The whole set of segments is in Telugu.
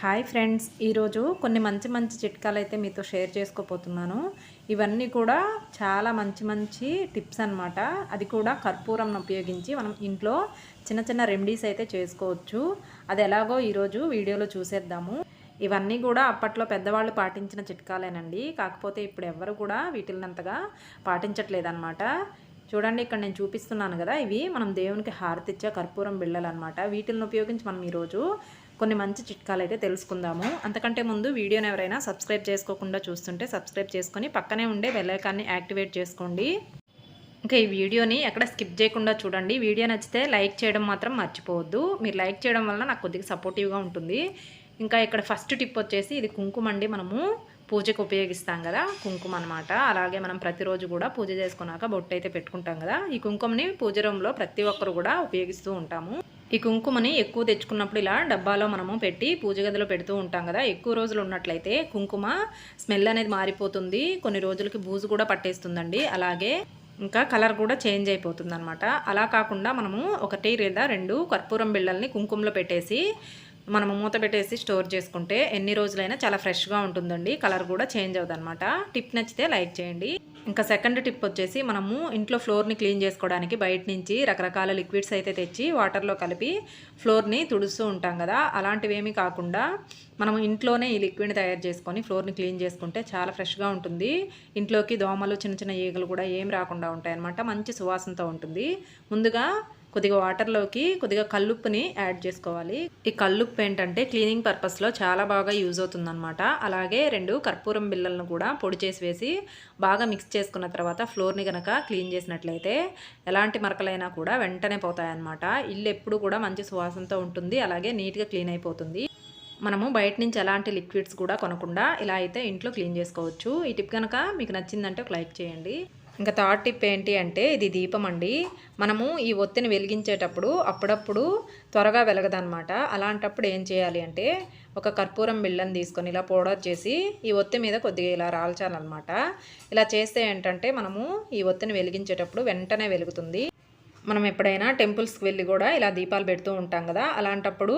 హాయ్ ఫ్రెండ్స్ ఈరోజు కొన్ని మంచి మంచి చిట్కాలు అయితే మీతో షేర్ చేసుకోపోతున్నాను ఇవన్నీ కూడా చాలా మంచి మంచి టిప్స్ అన్నమాట. అది కూడా కర్పూరంను ఉపయోగించి మనం ఇంట్లో చిన్న చిన్న రెమెడీస్ అయితే చేసుకోవచ్చు. అది ఎలాగో ఈరోజు వీడియోలో చూసేద్దాము. ఇవన్నీ కూడా అప్పట్లో పెద్దవాళ్ళు పాటించిన చిట్కాలేనండి. కాకపోతే ఇప్పుడు ఎవ్వరు కూడా వీటిని అంతగా పాటించట్లేదన్నమాట. చూడండి ఇక్కడ నేను చూపిస్తున్నాను కదా ఇవి మనం దేవునికి హారతిచ్చే కర్పూరం బిళ్ళలు అనమాట వీటిని ఉపయోగించి మనం ఈరోజు కొన్ని మంచి చిట్కాలు అయితే తెలుసుకుందాము. అంతకంటే ముందు వీడియోని ఎవరైనా సబ్స్క్రైబ్ చేసుకోకుండా చూస్తుంటే సబ్స్క్రైబ్ చేసుకొని పక్కనే ఉండే బెల్లైకాన్ని యాక్టివేట్ చేసుకోండి. ఇంకా ఈ వీడియోని ఎక్కడ స్కిప్ చేయకుండా చూడండి. వీడియో నచ్చితే లైక్ చేయడం మాత్రం మర్చిపోవద్దు. మీరు లైక్ చేయడం వల్ల నాకు కొద్దిగా సపోర్టివ్గా ఉంటుంది. ఇంకా ఇక్కడ ఫస్ట్ టిప్ వచ్చేసి ఇది కుంకుమ అండి మనము. పూజకు ఉపయోగిస్తాం కదా కుంకుమ అనమాట అలాగే మనం ప్రతిరోజు కూడా పూజ చేసుకున్నాక బొట్టు అయితే పెట్టుకుంటాం కదా ఈ కుంకుమని పూజ రూమ్లో ప్రతి ఒక్కరు కూడా ఉపయోగిస్తూ ఉంటాము. ఈ కుంకుమని ఎక్కువ తెచ్చుకున్నప్పుడు ఇలా డబ్బాలో మనము పెట్టి పూజ గదిలో పెడుతూ ఉంటాం కదా ఎక్కువ రోజులు ఉన్నట్లయితే కుంకుమ స్మెల్ అనేది మారిపోతుంది కొన్ని రోజులకి బూజు కూడా పట్టేస్తుందండి. అలాగే ఇంకా కలర్ కూడా చేంజ్ అయిపోతుంది అనమాట అలా కాకుండా మనము ఒకటి లేదా రెండు కర్పూరం బిళ్ళల్ని కుంకుమలో పెట్టేసి మనము మూత పెట్టేసి స్టోర్ చేసుకుంటే ఎన్ని రోజులైనా చాలా ఫ్రెష్గా ఉంటుందండి. కలర్ కూడా చేంజ్ అవుతుంది అనమాట టిప్ నచ్చితే లైక్ చేయండి. ఇంకా సెకండ్ టిప్ వచ్చేసి మనము ఇంట్లో ఫ్లోర్ని క్లీన్ చేసుకోవడానికి బయట నుంచి రకరకాల లిక్విడ్స్ అయితే తెచ్చి వాటర్లో కలిపి ఫ్లోర్ని తుడుస్తూ ఉంటాం కదా. అలాంటివేమీ కాకుండా మనం ఇంట్లోనే ఈ లిక్విడ్ని తయారు చేసుకొని ఫ్లోర్ని క్లీన్ చేసుకుంటే చాలా ఫ్రెష్గా ఉంటుంది. ఇంట్లోకి దోమలు చిన్న చిన్న ఈగలు కూడా ఏం రాకుండా ఉంటాయన్నమాట. మంచి సువాసనతో ఉంటుంది. ముందుగా కొద్దిగా వాటర్లోకి కొద్దిగా కల్లుప్పుని యాడ్ చేసుకోవాలి. ఈ కల్లుప్పు ఏంటంటే క్లీనింగ్ పర్పస్లో చాలా బాగా యూజ్ అవుతుందన్నమాట. అలాగే రెండు కర్పూరం బిళ్ళలను కూడా పొడి చేసి వేసి బాగా మిక్స్ చేసుకున్న తర్వాత ఫ్లోర్ని కనుక క్లీన్ చేసినట్లయితే ఎలాంటి మరకలైనా కూడా వెంటనే పోతాయన్నమాట. ఇల్లు ఎప్పుడు కూడా మంచి సువాసనతో ఉంటుంది. అలాగే నీట్గా క్లీన్ అయిపోతుంది. మనము బయట నుంచి ఎలాంటి లిక్విడ్స్ కూడా కొనకుండా ఇలా అయితే ఇంట్లో క్లీన్ చేసుకోవచ్చు. ఈ టిప్ కనుక మీకు నచ్చిందంటే ఒక లైక్ చేయండి. ఇంకా థర్డ్ టిప్ ఏంటి అంటే ఇది దీపం అండి. మనము ఈ ఒత్తిని వెలిగించేటప్పుడు అప్పుడప్పుడు త్వరగా వెలగదనమాట అలాంటప్పుడు ఏం చేయాలి అంటే ఒక కర్పూరం బిళ్ళని తీసుకొని ఇలా పౌడర్ చేసి ఈ ఒత్తి మీద కొద్దిగా ఇలా రాల్చాలన్నమాట. ఇలా చేస్తే ఏంటంటే మనము ఈ ఒత్తిని వెలిగించేటప్పుడు వెంటనే వెలుగుతుంది. మనం ఎప్పుడైనా టెంపుల్స్కి వెళ్ళి కూడా ఇలా దీపాలు పెడుతూ ఉంటాం కదా అలాంటప్పుడు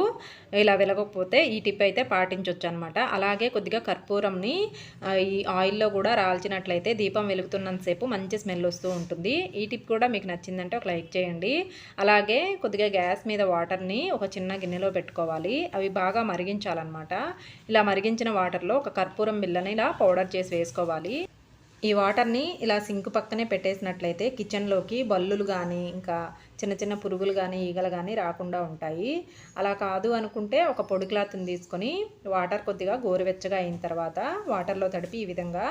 ఇలా వెలగకపోతే ఈ టిప్ అయితే పాటించవచ్చు అనమాట అలాగే కొద్దిగా కర్పూరంని ఈ ఆయిల్లో కూడా రాల్చినట్లయితే దీపం వెలుగుతున్నంతసేపు మంచి స్మెల్ వస్తూ ఉంటుంది. ఈ టిప్ కూడా మీకు నచ్చిందంటే ఒక లైక్ చేయండి. అలాగే కొద్దిగా గ్యాస్ మీద వాటర్ని ఒక చిన్న గిన్నెలో పెట్టుకోవాలి. అవి బాగా మరిగించాలన్నమాట ఇలా మరిగించిన వాటర్లో ఒక కర్పూరం బిల్లని ఇలా పౌడర్ చేసి వేసుకోవాలి. ఈ వాటర్ని ఇలా సింక్ పక్కనే పెట్టేసినట్లయితే కిచెన్లోకి బల్లులు కానీ ఇంకా చిన్న చిన్న పురుగులు కానీ ఈగలు కానీ రాకుండా ఉంటాయి. అలా కాదు అనుకుంటే ఒక పొడి క్లాత్ని తీసుకొని వాటర్ కొద్దిగా గోరువెచ్చగా అయిన తర్వాత వాటర్లో తడిపి ఈ విధంగా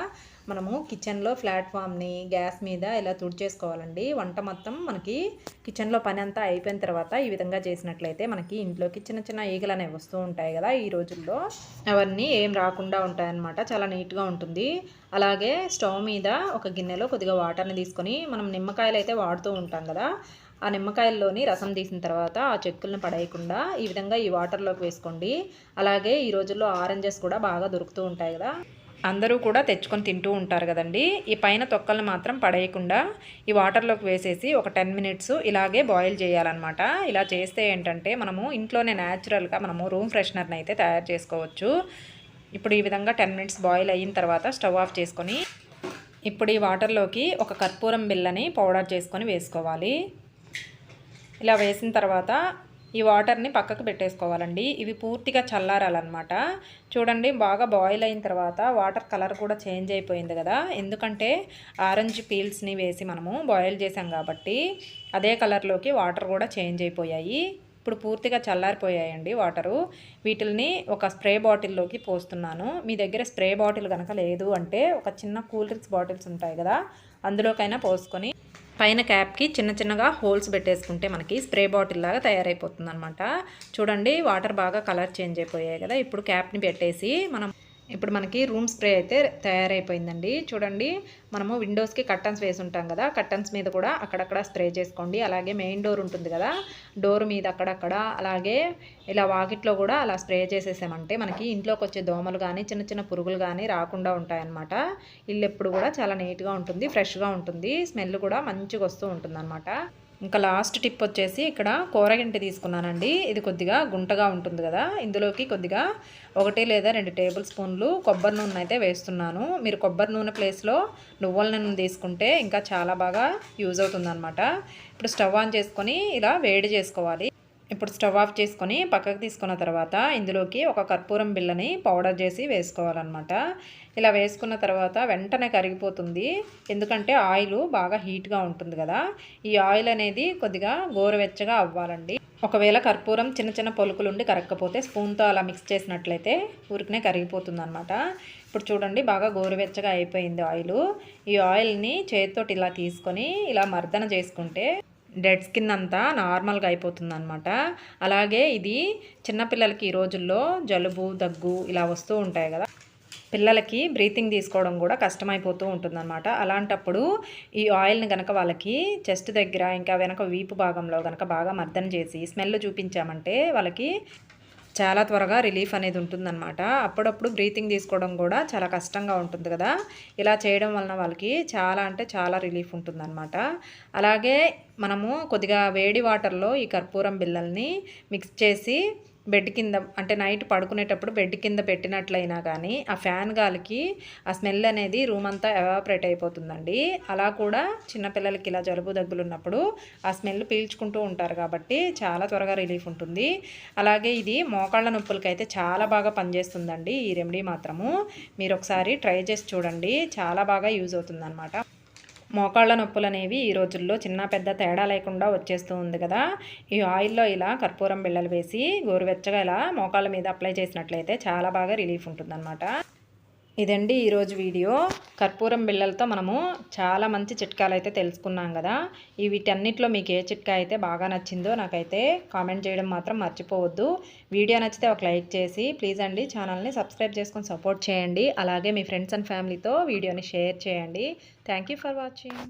మనము కిచెన్లో ప్లాట్ఫామ్ని గ్యాస్ మీద ఇలా తుడిచేసుకోవాలండి. వంట మొత్తం మనకి కిచెన్లో పని అంతా అయిపోయిన తర్వాత ఈ విధంగా చేసినట్లయితే మనకి ఇంట్లోకి చిన్న చిన్న ఈగలు అనేవి వస్తూ ఉంటాయి కదా ఈ రోజుల్లో. అవన్నీ ఏం రాకుండా ఉంటాయన్నమాట. చాలా నీట్గా ఉంటుంది. అలాగే స్టవ్ మీద ఒక గిన్నెలో కొద్దిగా వాటర్ని తీసుకొని మనం నిమ్మకాయలు అయితే వాడుతూ ఉంటాం కదా. ఆ నిమ్మకాయల్లోని రసం తీసిన తర్వాత ఆ చెక్కులను పడేయకుండా ఈ విధంగా ఈ వాటర్లోకి వేసుకోండి. అలాగే ఈ రోజుల్లో ఆరెంజెస్ కూడా బాగా దొరుకుతూ ఉంటాయి కదా. అందరూ కూడా తెచ్చుకొని తింటూ ఉంటారు కదండి. ఈ పైన తొక్కలను మాత్రం పడేయకుండా ఈ వాటర్లోకి వేసేసి ఒక టెన్ మినిట్స్ ఇలాగే బాయిల్ చేయాలన్నమాట. ఇలా చేస్తే ఏంటంటే మనము ఇంట్లోనే న్యాచురల్గా మనము రూమ్ ఫ్రెషనర్ని అయితే తయారు చేసుకోవచ్చు. ఇప్పుడు ఈ విధంగా టెన్ మినిట్స్ బాయిల్ అయిన తర్వాత స్టవ్ ఆఫ్ చేసుకొని ఇప్పుడు ఈ వాటర్లోకి ఒక కర్పూరం బిల్లని పౌడర్ చేసుకొని వేసుకోవాలి. ఇలా వేసిన తర్వాత ఈ వాటర్ని పక్కకు పెట్టేసుకోవాలండి. ఇవి పూర్తిగా చల్లారాలన్నమాట. చూడండి బాగా బాయిల్ అయిన తర్వాత వాటర్ కలర్ కూడా చేంజ్ అయిపోయింది కదా. ఎందుకంటే ఆరెంజ్ పీల్స్ని వేసి మనము బాయిల్ చేసాం కాబట్టి అదే కలర్లోకి వాటర్ కూడా చేంజ్ అయిపోయాయి. ఇప్పుడు పూర్తిగా చల్లారిపోయాయండి వాటరు. వీటిల్ని ఒక స్ప్రే బాటిల్లోకి పోస్తున్నాను. మీ దగ్గర స్ప్రే బాటిల్ కనుక లేదు అంటే ఒక చిన్న కూల్ డ్రింక్స్ బాటిల్స్ ఉంటాయి కదా అందులోకైనా పోసుకొని పైన క్యాప్కి చిన్న చిన్నగా హోల్స్ పెట్టేసుకుంటే మనకి స్ప్రే బాటిల్ లాగా తయారైపోతుంది అనమాట చూడండి వాటర్ బాగా కలర్ చేంజ్ అయిపోయాయి కదా. ఇప్పుడు క్యాప్ని పెట్టేసి మనం ఇప్పుడు మనకి రూమ్ స్ప్రే అయితే తయారైపోయిందండి. చూడండి మనము విండోస్కి కట్టన్స్ వేసి ఉంటాం కదా కట్టన్స్ మీద కూడా అక్కడక్కడ స్ప్రే చేసుకోండి. అలాగే మెయిన్ డోర్ ఉంటుంది కదా డోర్ మీద అక్కడక్కడ అలాగే ఇలా వాకిట్లో కూడా అలా స్ప్రే చేసేసామంటే మనకి ఇంట్లోకి వచ్చే దోమలు కానీ చిన్న చిన్న పురుగులు కానీ రాకుండా ఉంటాయన్నమాట. ఇల్లు ఎప్పుడు కూడా చాలా నీట్గా ఉంటుంది ఫ్రెష్గా ఉంటుంది స్మెల్ కూడా మంచిగా వస్తూ ఉంటుంది ఇంకా లాస్ట్ టిప్ వచ్చేసి ఇక్కడ కూరగింటి తీసుకున్నానండి. ఇది కొద్దిగా గుంటగా ఉంటుంది కదా. ఇందులోకి కొద్దిగా ఒకటి లేదా రెండు టేబుల్ స్పూన్లు కొబ్బరి నూనె అయితే వేస్తున్నాను. మీరు కొబ్బరి నూనె ప్లేస్లో నువ్వుల నూనె తీసుకుంటే ఇంకా చాలా బాగా యూజ్ అవుతుంది ఇప్పుడు స్టవ్ ఆన్ చేసుకొని ఇలా వేడి చేసుకోవాలి. ఇప్పుడు స్టవ్ ఆఫ్ చేసుకొని పక్కకు తీసుకున్న తర్వాత ఇందులోకి ఒక కర్పూరం బిల్లని పౌడర్ చేసి వేసుకోవాలన్నమాట. ఇలా వేసుకున్న తర్వాత వెంటనే కరిగిపోతుంది. ఎందుకంటే ఆయిల్ బాగా హీట్గా ఉంటుంది కదా. ఈ ఆయిల్ అనేది కొద్దిగా గోరువెచ్చగా అవ్వాలండి. ఒకవేళ కర్పూరం చిన్న చిన్న పొలుకులుండి కరగకపోతే స్పూన్తో అలా మిక్స్ చేసినట్లయితే ఊరికనే కరిగిపోతుంది అనమాట ఇప్పుడు చూడండి బాగా గోరువెచ్చగా అయిపోయింది ఆయిల్. ఈ ఆయిల్ని చేతితోటి ఇలా తీసుకొని ఇలా మర్దన చేసుకుంటే డెడ్ స్కిన్ అంతా నార్మల్గా అయిపోతుంది అనమాట అలాగే ఇది చిన్నపిల్లలకి ఈ రోజుల్లో జలుబు దగ్గు ఇలా వస్తూ ఉంటాయి కదా. పిల్లలకి బ్రీతింగ్ తీసుకోవడం కూడా కష్టమైపోతూ ఉంటుందన్నమాట. అలాంటప్పుడు ఈ ఆయిల్ని కనుక వాళ్ళకి చెస్ట్ దగ్గర ఇంకా వెనక వీపు భాగంలో కనుక బాగా మర్దన చేసి స్మెల్ చూపించామంటే వాళ్ళకి చాలా త్వరగా రిలీఫ్ అనేది ఉంటుందన్నమాట. అప్పుడప్పుడు బ్రీతింగ్ తీసుకోవడం కూడా చాలా కష్టంగా ఉంటుంది కదా. ఇలా చేయడం వలన వాళ్ళకి చాలా అంటే చాలా రిలీఫ్ ఉంటుందన్నమాట. అలాగే మనము కొద్దిగా వేడి వాటర్లో ఈ కర్పూరం బిళ్ళల్ని మిక్స్ చేసి బెడ్ కింద అంటే నైట్ పడుకునేటప్పుడు బెడ్ కింద పెట్టినట్లయినా కానీ ఆ ఫ్యాన్ గాలికి ఆ స్మెల్ అనేది రూమ్ అంతా ఎవాపరేట్ అయిపోతుందండి. అలా కూడా చిన్నపిల్లలకి ఇలా జలుబు దగ్గులు ఉన్నప్పుడు ఆ స్మెల్ పీల్చుకుంటూ ఉంటారు కాబట్టి చాలా త్వరగా రిలీఫ్ ఉంటుంది. అలాగే ఇది మోకాళ్ళ నొప్పులకైతే చాలా బాగా పనిచేస్తుందండి ఈ రెమెడీ మాత్రము. మీరు ఒకసారి ట్రై చేసి చూడండి. చాలా బాగా యూజ్ అవుతుందన్నమాట. మోకాళ్ళ నొప్పులు అనేవి ఈ రోజుల్లో చిన్న పెద్ద తేడా లేకుండా వచ్చేస్తూ ఉంది కదా. ఈ ఆయిల్లో ఇలా కర్పూరం బిళ్ళలు వేసి గోరువెచ్చగా ఇలా మోకాళ్ళ మీద అప్లై చేసినట్లయితే చాలా బాగా రిలీఫ్ ఉంటుందన్నమాట. ఇదండి ఈరోజు వీడియో. కర్పూరం బిళ్ళలతో మనము చాలా మంచి చిట్కాలు అయితే తెలుసుకున్నాం కదా. ఈ వీటన్నిటిలో మీకు ఏ చిట్కా అయితే బాగా నచ్చిందో నాకైతే కామెంట్ చేయడం మాత్రం మర్చిపోవద్దు. వీడియో నచ్చితే ఒక లైక్ చేసి ప్లీజ్ అండి ఛానల్ని సబ్స్క్రైబ్ చేసుకొని సపోర్ట్ చేయండి. అలాగే మీ ఫ్రెండ్స్ అండ్ ఫ్యామిలీతో వీడియోని షేర్ చేయండి. Thank for watching.